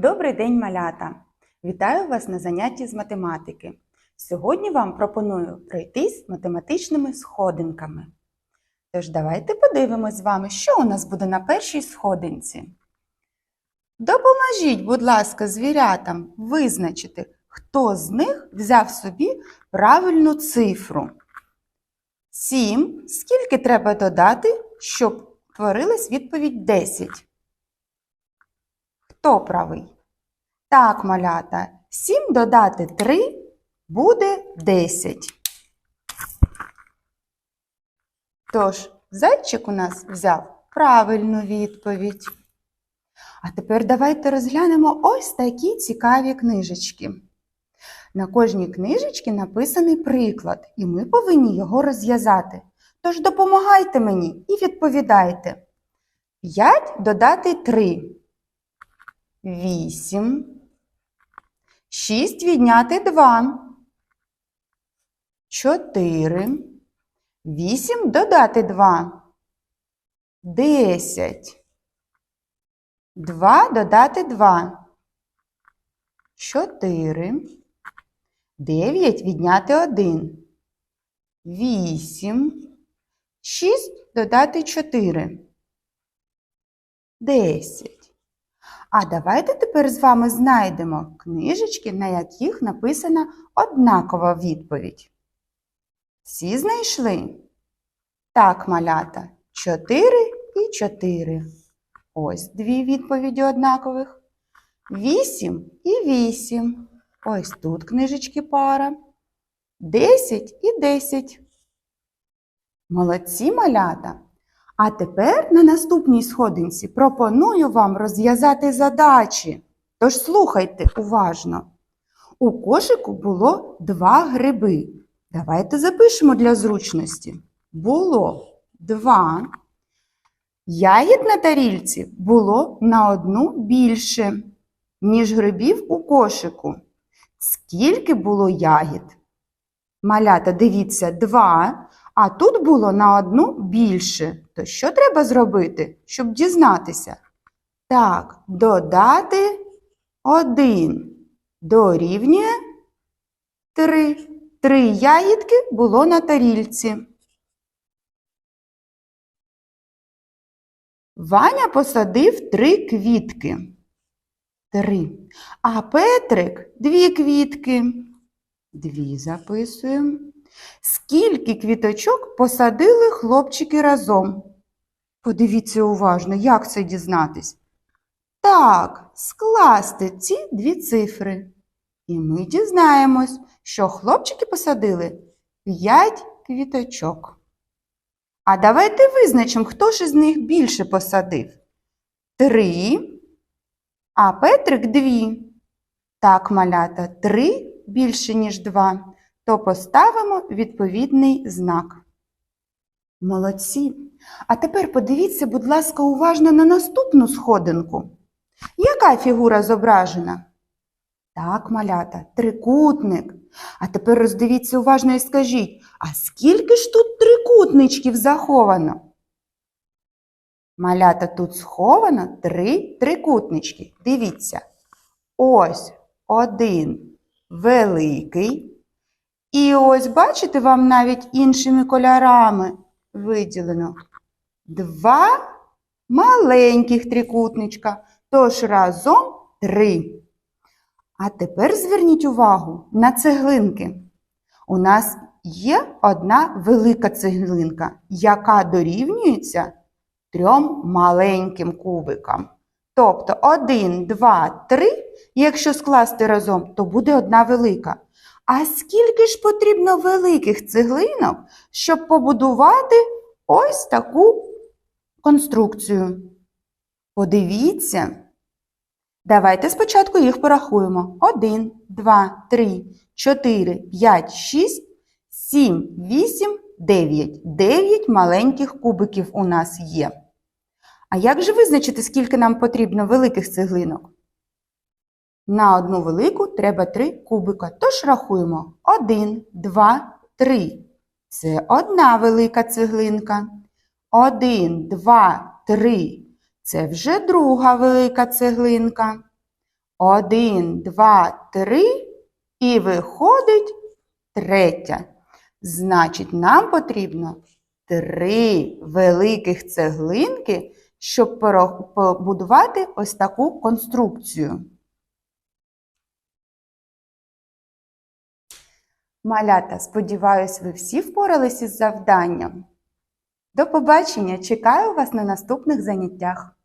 Добрий день, малята! Вітаю вас на занятті з математики. Сьогодні вам пропоную пройтись математичними сходинками. Тож давайте подивимось з вами, що у нас буде на першій сходинці. Допоможіть, будь ласка, звірятам визначити, хто з них взяв собі правильну цифру. Сім. Скільки треба додати, щоб творилась відповідь 10? Хто правий? Так, малята, 7 додати 3 буде 10. Тож, зайчик у нас взяв правильну відповідь. А тепер давайте розглянемо ось такі цікаві книжечки. На кожній книжечці написаний приклад, і ми повинні його розв'язати. Тож допомагайте мені і відповідайте. 5 додати 3. 8. 6 відняти 2. 4. 8 додати 2. 10. 2 додати 2. 4. 9 відняти 1. 8. 6 додати 4. 10. А давайте тепер з вами знайдемо книжечки, на яких написана однакова відповідь. Всі знайшли? Так, малята, 4 і 4. Ось дві відповіді однакових. 8 і 8. Ось тут книжечки пара. 10 і 10. Молодці малята! А тепер на наступній сходинці пропоную вам розв'язати задачі. Тож слухайте уважно. У кошику було два гриби. Давайте запишемо для зручності. Було два. Ягід на тарільці було на одну більше, ніж грибів у кошику. Скільки було ягід? Малята, дивіться, два. А тут було на одну більше. То що треба зробити, щоб дізнатися? Так, додати один дорівнює три. Три ягідки було на тарільці. Ваня посадив три квітки. Три. А Петрик дві квітки. Дві записуємо. Скільки квіточок посадили хлопчики разом? Подивіться уважно, як це дізнатись. Так, скласти ці дві цифри. І ми дізнаємось, що хлопчики посадили 5 квіточок. А давайте визначимо, хто ж із них більше посадив. Три, а Петрик дві. Так, малята, три більше, ніж два то поставимо відповідний знак. Молодці. А тепер подивіться, будь ласка, уважно на наступну сходинку. Яка фігура зображена? Так, малята, трикутник. А тепер роздивіться уважно і скажіть, а скільки ж тут трикутничків заховано? Малята тут сховано три трикутнички. Дивіться. Ось один великий. І ось, бачите, вам навіть іншими кольорами виділено два маленьких трикутничка, тож разом три. А тепер зверніть увагу на цеглинки. У нас є одна велика цеглинка, яка дорівнюється трьом маленьким кубикам. Тобто 1, 2, 3, якщо скласти разом, то буде одна велика. А скільки ж потрібно великих цеглинок, щоб побудувати ось таку конструкцію? Подивіться. Давайте спочатку їх порахуємо. 1, 2, 3, 4, 5, 6, 7, 8, 9. 9 маленьких кубиків у нас є. А як же визначити, скільки нам потрібно великих цеглинок? На одну велику треба три кубика. Тож рахуємо 1, 2, 3. Це одна велика цеглинка. 1, 2, 3. Це вже друга велика цеглинка. Один, два, три. І виходить третя. Значить, нам потрібно три великих цеглинки, щоб побудувати ось таку конструкцію. Малята, сподіваюсь, ви всі впоралися із завданням. До побачення! Чекаю вас на наступних заняттях.